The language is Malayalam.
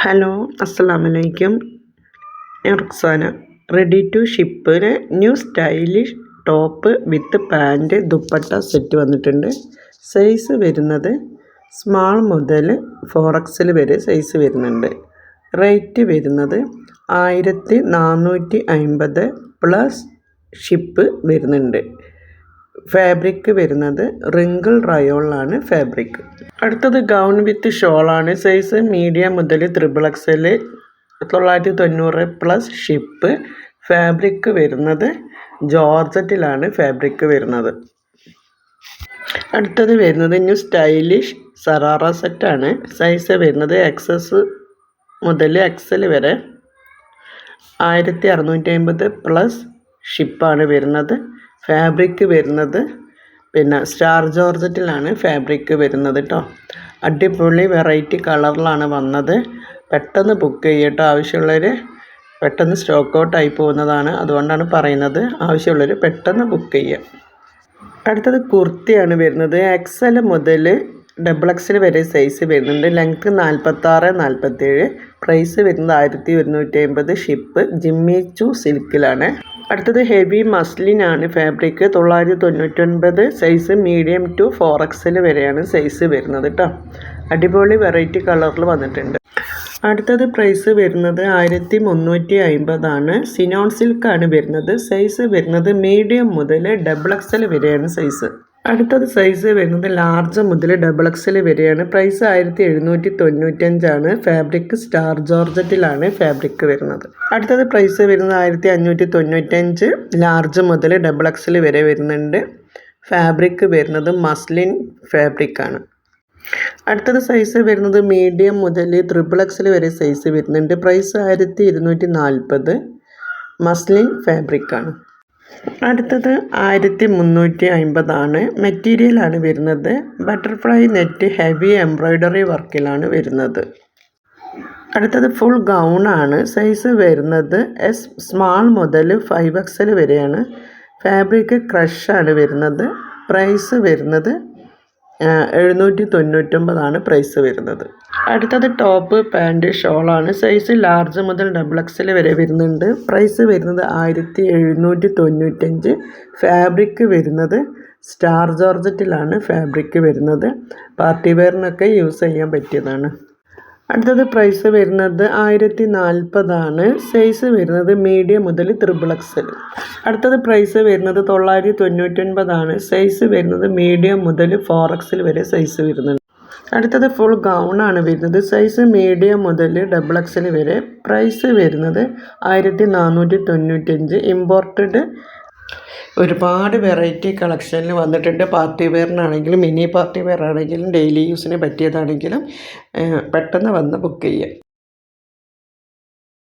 ഹലോ അസ്സലാമലൈക്കും. ഞാൻ Ruksana ready to ഷിപ്പിന് new stylish top with pant dupatta set വന്നിട്ടുണ്ട്. സൈസ് വരുന്നത് സ്മാൾ മുതൽ ഫോർ എക്സിൽ വരെ സൈസ് വരുന്നുണ്ട്. റേറ്റ് വരുന്നത് ആയിരത്തി നാനൂറ്റി അൻപത് പ്ലസ് ഷിപ്പ് വരുന്നുണ്ട്. ഫാബ്രിക് വരുന്നത് റിങ്കിൾ റയോളാണ് ഫാബ്രിക് അടുത്തത് ഗൗൺ വിത്ത് ഷോളാണ് സൈസ് മീഡിയം മുതൽ ത്രിബിൾ എക്സൽ തൊള്ളായിരത്തി തൊണ്ണൂറ് പ്ലസ് ഷിപ്പ് ഫാബ്രിക് വരുന്നത് ജോർജറ്റിലാണ് ഫാബ്രിക് വരുന്നത്. അടുത്തത് വരുന്നത് ന്യൂ സ്റ്റൈലിഷ് സറാറ സെറ്റാണ് സൈസ് വരുന്നത് എക്സസ് മുതൽ എക്സൽ വരെ. ആയിരത്തി അറുന്നൂറ്റി അമ്പത് പ്ലസ് ഷിപ്പാണ് വരുന്നത് ഫാബ്രിക് വരുന്നത്. പിന്നെ സ്റ്റാർ ജോർജറ്റിലാണ് ഫാബ്രിക് വരുന്നത് കേട്ടോ അടിപൊളി വെറൈറ്റി കളറിലാണ് വന്നത്. പെട്ടെന്ന് ബുക്ക് ചെയ്യട്ടോ ആവശ്യമുള്ളവർ പെട്ടെന്ന് സ്റ്റോക്ക് ഔട്ട് ആയി പോകുന്നതാണ്. അതുകൊണ്ടാണ് പറയുന്നത്. ആവശ്യമുള്ളവർ പെട്ടെന്ന് ബുക്ക് ചെയ്യുക അടുത്തത് കുർത്തിയാണ് വരുന്നത്. എക്സൽ മുതൽ ഡബിൾ എക്സൽ വരെ സൈസ് വരുന്നുണ്ട്. ലെങ്ത്ത് നാൽപ്പത്താറ് നാൽപ്പത്തേഴ് പ്രൈസ് വരുന്നത് ആയിരത്തി ഒരുന്നൂറ്റി അമ്പത്. ഷിപ്പ് ജിമ്മി ചു സിൽക്കിലാണ് അടുത്തത് ഹെവി മസ്ലിൻ ആണ് ഫാബ്രിക്. തൊള്ളായിരത്തി തൊണ്ണൂറ്റൊൻപത് size medium two four XL വരെയാണ് സൈസ് വരുന്നത് കേട്ടോ അടിപൊളി വെറൈറ്റി കളറിൽ വന്നിട്ടുണ്ട്. അടുത്തത് പ്രൈസ് വരുന്നത് ആയിരത്തി മുന്നൂറ്റി അമ്പതാണ് സിനോൺ സിൽക്കാണ് വരുന്നത്. സൈസ് വരുന്നത് മീഡിയം മുതൽ ഡബിൾ എക്സൽ വരെയാണ് സൈസ് അടുത്തത് സൈസ് വരുന്നത് ലാർജ് മുതൽ ഡബിൾ എക്സൽ വരെയാണ്. പ്രൈസ് ആയിരത്തി എഴുന്നൂറ്റി തൊണ്ണൂറ്റഞ്ചാണ് ഫാബ്രിക് സ്റ്റാർ ജോർജറ്റിലാണ് ഫാബ്രിക് വരുന്നത്. അടുത്തത് പ്രൈസ് വരുന്നത് ആയിരത്തി അഞ്ഞൂറ്റി തൊണ്ണൂറ്റഞ്ച് ലാർജ് മുതൽ ഡബിൾ എക്സൽ വരെ വരുന്നുണ്ട്. ഫാബ്രിക് വരുന്നത് മസ്ലിൻ ഫാബ്രിക്കാണ് അടുത്തത് സൈസ് വരുന്നത് മീഡിയം മുതൽ ത്രിബിൾ എക്സൽ വരെ സൈസ് വരുന്നുണ്ട്. പ്രൈസ് ആയിരത്തി ഇരുന്നൂറ്റി നാൽപ്പത് മസ്ലിൻ ഫാബ്രിക്കാണ് അടുത്തത് ആയിരത്തി മുന്നൂറ്റി അൻപതാണ് മെറ്റീരിയലാണ് വരുന്നത് ബട്ടർഫ്ലൈ നെറ്റ് ഹെവി എംബ്രോയ്ഡറി വർക്കിലാണ് വരുന്നത്. അടുത്തത് ഫുൾ ഗൗണാണ് സൈസ് വരുന്നത് എസ് സ്മാൾ മുതൽ ഫൈവ് എക്സൽ വരെയാണ്. ഫാബ്രിക് ക്രഷാണ് വരുന്നത്. പ്രൈസ് വരുന്നത് എഴുന്നൂറ്റി തൊണ്ണൂറ്റൊമ്പതാണ് പ്രൈസ് വരുന്നത്. അടുത്തത് ടോപ്പ് പാന്റ് ഷോളാണ് സൈസ് ലാർജ് മുതൽ ഡബിൾ എക്സൽ വരെ വരുന്നുണ്ട്. പ്രൈസ് വരുന്നത് ആയിരത്തി എഴുന്നൂറ്റി തൊണ്ണൂറ്റഞ്ച് ഫാബ്രിക് വരുന്നത് സ്റ്റാർ ജോർജറ്റിലാണ് ഫാബ്രിക് വരുന്നത് പാർട്ടി വെയറിനൊക്കെ യൂസ് ചെയ്യാൻ പറ്റിയതാണ്. അടുത്തത് പ്രൈസ് വരുന്നത് ആയിരത്തി നാൽപ്പതാണ് സൈസ് വരുന്നത് മീഡിയം മുതൽ ത്രിബിൾ എക്സൽ അടുത്തത് പ്രൈസ് വരുന്നത് തൊള്ളായിരത്തി തൊണ്ണൂറ്റൊൻപതാണ് സൈസ് വരുന്നത് മീഡിയം മുതൽ ഫോർ എക്സൽ വരെ സൈസ് വരുന്നുണ്ട്. അടുത്തത് ഫുൾ ഗൗൺ ആണ് വരുന്നത്. സൈസ് മീഡിയം മുതൽ ഡബിൾ എക്സൽ വരെ. പ്രൈസ് വരുന്നത് ആയിരത്തി നാനൂറ്റി തൊണ്ണൂറ്റഞ്ച് ഇമ്പോർട്ടഡ് ഒരുപാട് വെറൈറ്റി കളക്ഷനിൽ വന്നിട്ടുണ്ട്. പാർട്ടി വെയറിനാണെങ്കിലും മിനി പാർട്ടി വെയർ ആണെങ്കിലും ഡെയിലി യൂസിന് പറ്റിയതാണെങ്കിലും പെട്ടെന്ന് വന്ന് ബുക്ക് ചെയ്യാം.